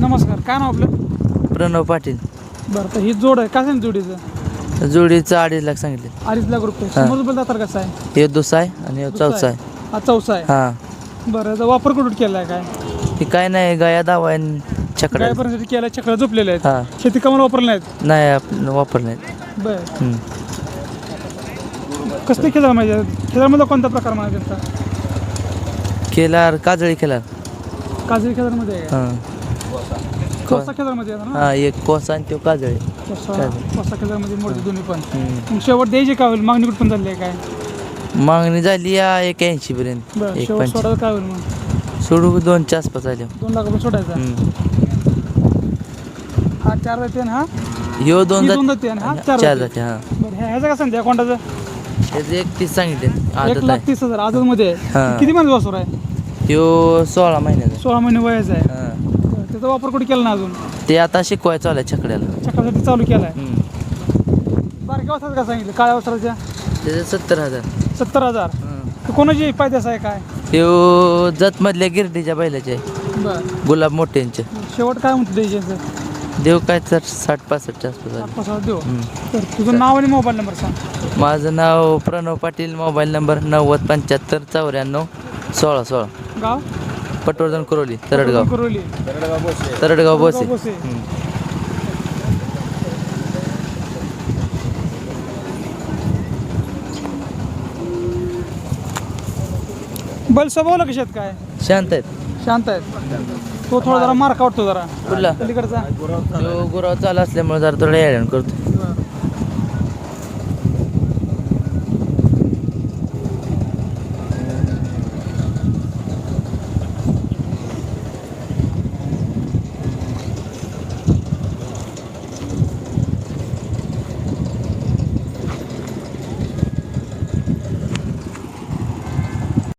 नमस्कार काय नाव आपलं? प्रणव पाटील. बरं तर ही जोड आहे काय सांग जोडीचं? जोडीचं अडीच लाख सांगितले. अडीच लाख रुपये. हा. समोर दातार कसं आहे? हे दुसरा आहे आणि हे चौथा आहे. हा चौसा आहे. हां. बरं याचा वापर कुठून केला आहे काय? हे काय नाही गाया दावा आहे छकडा गायपर्यंत केला चक्र झोपलेले आहेत. शेती कामाला वापरले नाहीत? नाही आपण वापर नाही बरं. हम्म. कसले खेळा माहिती खेळामध्ये कोणता प्रकार माहिती त्यांचा केलार काजळी केलार काजळी खेळामध्ये? आहे का? हां. कोसा ना? हां एक कोसा आणि तो काजळी. कोसा काजळी. कोसा खेळामध्ये मोडते दोन्ही पण. हम्म. मग शेवट द्यायची होईल? मागणी कुठं पण झाली आहे काय? मागणी झाली या एक ऐंशी पर्यंत. बरं एक शेवट पंच सोडायचं काय होईल मग? सोडू दोनच्या आसपास आले. दोन लाख रुपये सोडायचा. हा चार जाते ना हा? ह्यो दोन ही जात दोन जाते आणि हा? चार चार जाते. जाते हां. बरं ह्या- ह्याचं का सांगते कोणताचं त्याचं एक तीस सांगितले एक आदत लाख आहे तीस हजार आदत मध्ये हा. आहे किती महिने वासर आहे? ह्यो सोळा महिन्याचा. सोळा महिने वयाचा आहे. हां. त्याचा वापर कुठे केला ना अजून? ते आता शिकवायचं चालू आहे छकड्याला. चक्रासाठी चालू केला आहे हम्म. बारक्या वासराचं काय सांगितलं? काळ्या वासराच्या त्याचे सत्तर हजार. सत्तर हजार. तर कोणाची पायदास आहे काय? ह्यो जतमधल्या गिरडीच्या बैलाचे. आहे. बरं. गुलाब मोठ्यांचे. शेवट काय म्हणतो द्यायचे देव काय तर साठ पासष्टच्या आसपास देऊ. तर तुझं नाव आणि मोबाईल नंबर सांग. माझं नाव प्रणव पाटील मोबाईल नंबर नव्वद पंच्याहत्तर चौऱ्याण्णव सोळा सोळा. गाव? पटवर्धन कुरोली तरडगाव. कुरोली. तरडगाव बोसे. बोसे. हम्म. बैल स्वभावला कसे आहेत काय? शांत आहेत. शांत आहेत. तो थोडा जरा मार्क वाटतो जरा. कुठला? पलीकडचा. तो गुराव चालू असल्यामुळे जरा थोडं येड्यान करतो.